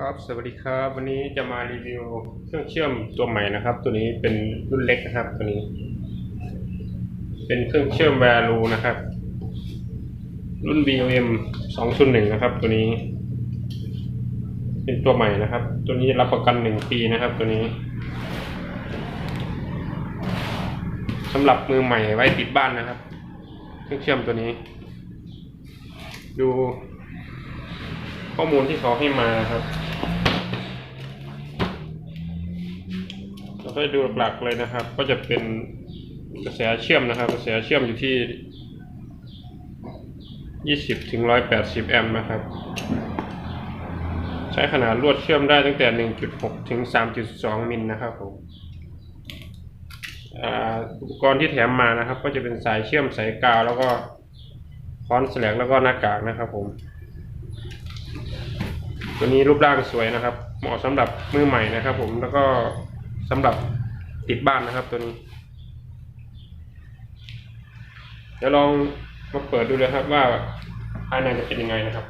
ครับสวัสดีครับวันนี้จะมารีวิวเครื่องเชื่อมตัวใหม่นะครับ ตัวนี้เป็นรุ่นเล็กนะครับ ตัวนี้ เป็นเครื่องเชื่อม value นะครับ รุ่น BOM 201นะครับ ตัวนี้ เป็นตัวใหม่นะครับ ตัวนี้รับประกันหนึ่งปีนะครับ ตัวนี้สำหรับมือใหม่ไว้ติดบ้านนะครับ เครื่องเชื่อมตัวนี้ ดูข้อมูลที่เขาให้มาครับ เราดูหลักๆเลยนะครับ ก็จะเป็นกระแสเชื่อมนะครับ กระแสเชื่อมอยู่ที่20ถึง180แอมป์นะครับ ใช้ขนาดลวดเชื่อมได้ตั้งแต่1.6ถึง3.2มิลนะครับผมอุปกรณ์ที่แถมมานะครับ ก็จะเป็นสายเชื่อมสายกาว แล้วก็ค้อนแสลกแล้วก็หน้ากากนะครับผม ตัวนี้รูปร่างสวยนะครับ เหมาะสำหรับมือใหม่นะครับผมแล้วก็ สำหรับติดบ้านนะครับตัวนี้ เดี๋ยวลองมาเปิดดูเลยครับว่าภายในจะเป็นยังไงนะครับ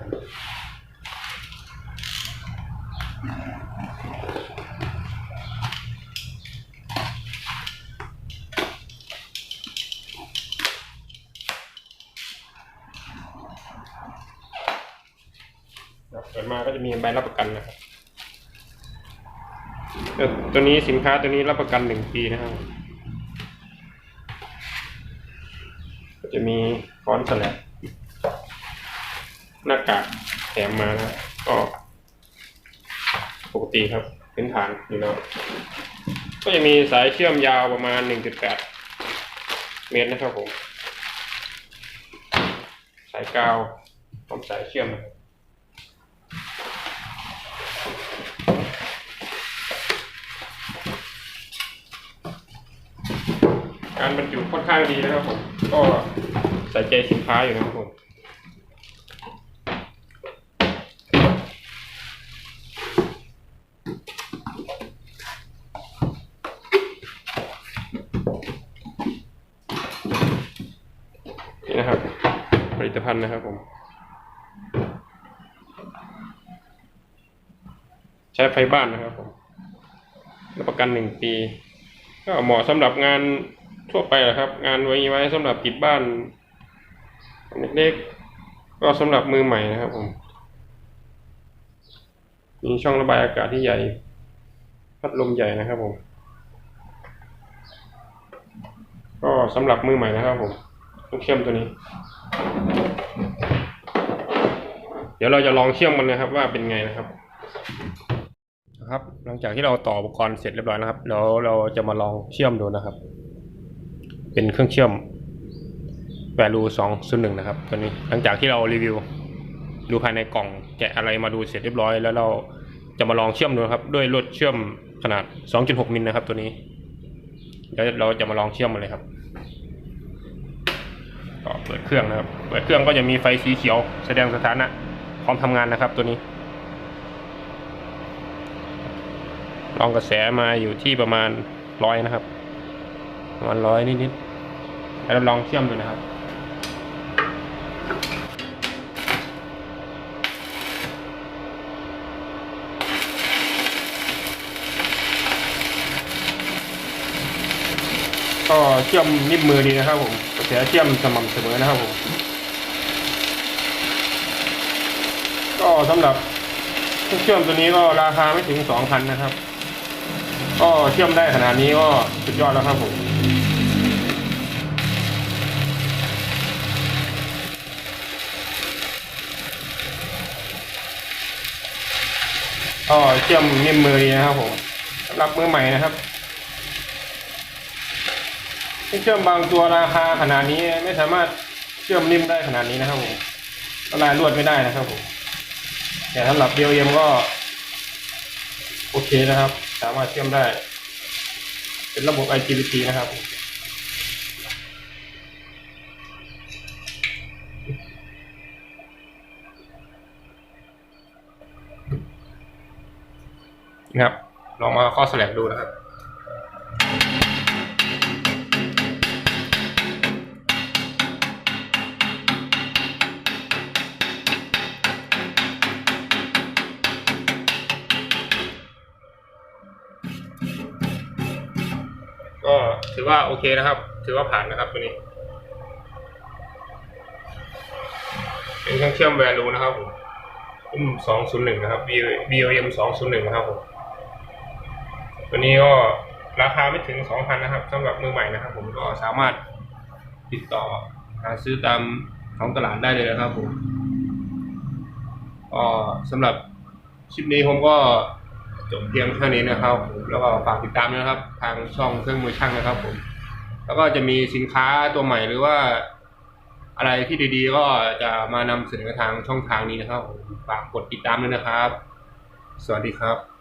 เปิดมาก็จะมีใบรับประกันนะครับ ตัวนี้สินค้าตัวนี้รับประกันหนึ่งปีนะครับก็จะมีฟอนแสลกหน้ากากแถมมานะก็ปกติครับพื้นฐานอยู่แล้วก็จะมีสายเชื่อมยาวประมาณ 1.8 เมตรนะครับผม สายกาวพร้อมสายเชื่อมนะครับ การบรรจุค่อนข้างดีนะครับผมก็ใส่ใจสินค้าอยู่นะครับผมนี่นะครับ ผลิตภัณฑ์นะครับผม ใช้ไฟบ้านนะครับผมรับประกันหนึ่งปี ก็เหมาะสำหรับงาน ทั่วไปแหละครับ งานไว้ไว้สำหรับติดบ้านเล็กๆก็สำหรับมือใหม่นะครับผมมีช่องระบายอากาศที่ใหญ่พัดลมใหญ่นะครับผม ก็สำหรับมือใหม่นะครับผมต้องเชื่อมตัวนี้ เดี๋ยวเราจะลองเชื่อมมันนะครับ ว่าเป็นไงนะครับนะครับ หลังจากที่เราต่ออุปกรณ์เสร็จเรียบร้อยนะครับเดี๋ยวเราจะมาลองเชื่อมดูนะครับ เป็นเครื่องเชื่อม value 201 นะครับ ตัวนี้หลังจากที่เรารีวิว ดูภายในกล่องแกะอะไรมาดูเสร็จเรียบร้อย แล้วเราจะมาลองเชื่อมดูครับ ด้วยลวดเชื่อมขนาด 2.6 มิลนะครับ ตัวนี้เดี๋ยวเราจะมาลองเชื่อมมันเลยครับก็เปิดเครื่องนะครับ เปิดเครื่องก็จะมีไฟสีเขียว แสดงสถานะพร้อมทำงานนะครับ ตัวนี้ ลองกระแสมาอยู่ที่ประมาณร้อยนะครับ ประมาณร้อยนิดๆแล้วเราลองเชื่อมดูนะครับก็เชื่อมนิ่มมือดีนะครับผมกระแสเชื่อมสม่ำเสมอนะครับผม ก็สำหรับเครื่องเชื่อมตัวนี้ก็ราคาไม่ถึงสองพันนะครับ ก็เชื่อมได้ขนาดนี้ก็สุดยอดแล้วครับผม ก็เชื่อมนิ่มมือดีนะครับผมสำหรับมือใหม่นะครับเครื่องเชื่อมบางตัวราคาขนาดนี้ไม่สามารถเชื่อมนิ่มได้ขนาดนี้นะครับผมละลายรวดไม่ได้นะครับผมแต่สำหรับ BLM ก็โอเคนะครับ สามารถเชื่อมได้ เป็นระบบ IGBT นะครับ นะครับ ลองมาข้อสแลกดูนะครับก็ถือว่าโอเคนะครับ ถือว่าผ่านนะครับวันนี้ เป็นเครื่องเชื่อมแวลูนะครับผม M สองศูนย์หนึ่งนะครับ BOM สองศูนย์หนึ่งนะครับผม ตัวนี้ก็ราคาไม่ถึงสองพันนะครับสำหรับมือใหม่นะครับ ผมก็สามารถติดต่อหาซื้อตามท้องตลาดได้เลยนะครับผมก็สำหรับคลิปนี้ผมก็จบเพียงเท่านี้นะครับ แล้วก็ฝากติดตามนะครับ ทางช่องเครื่องมือช่างนะครับ ผม แล้วก็จะมีสินค้าตัวใหม่หรือว่าอะไรที่ดีๆ ก็จะมานำเสนอทางช่องทางนี้นะครับฝากกดติดตามด้วยนะครับ สวัสดีครับ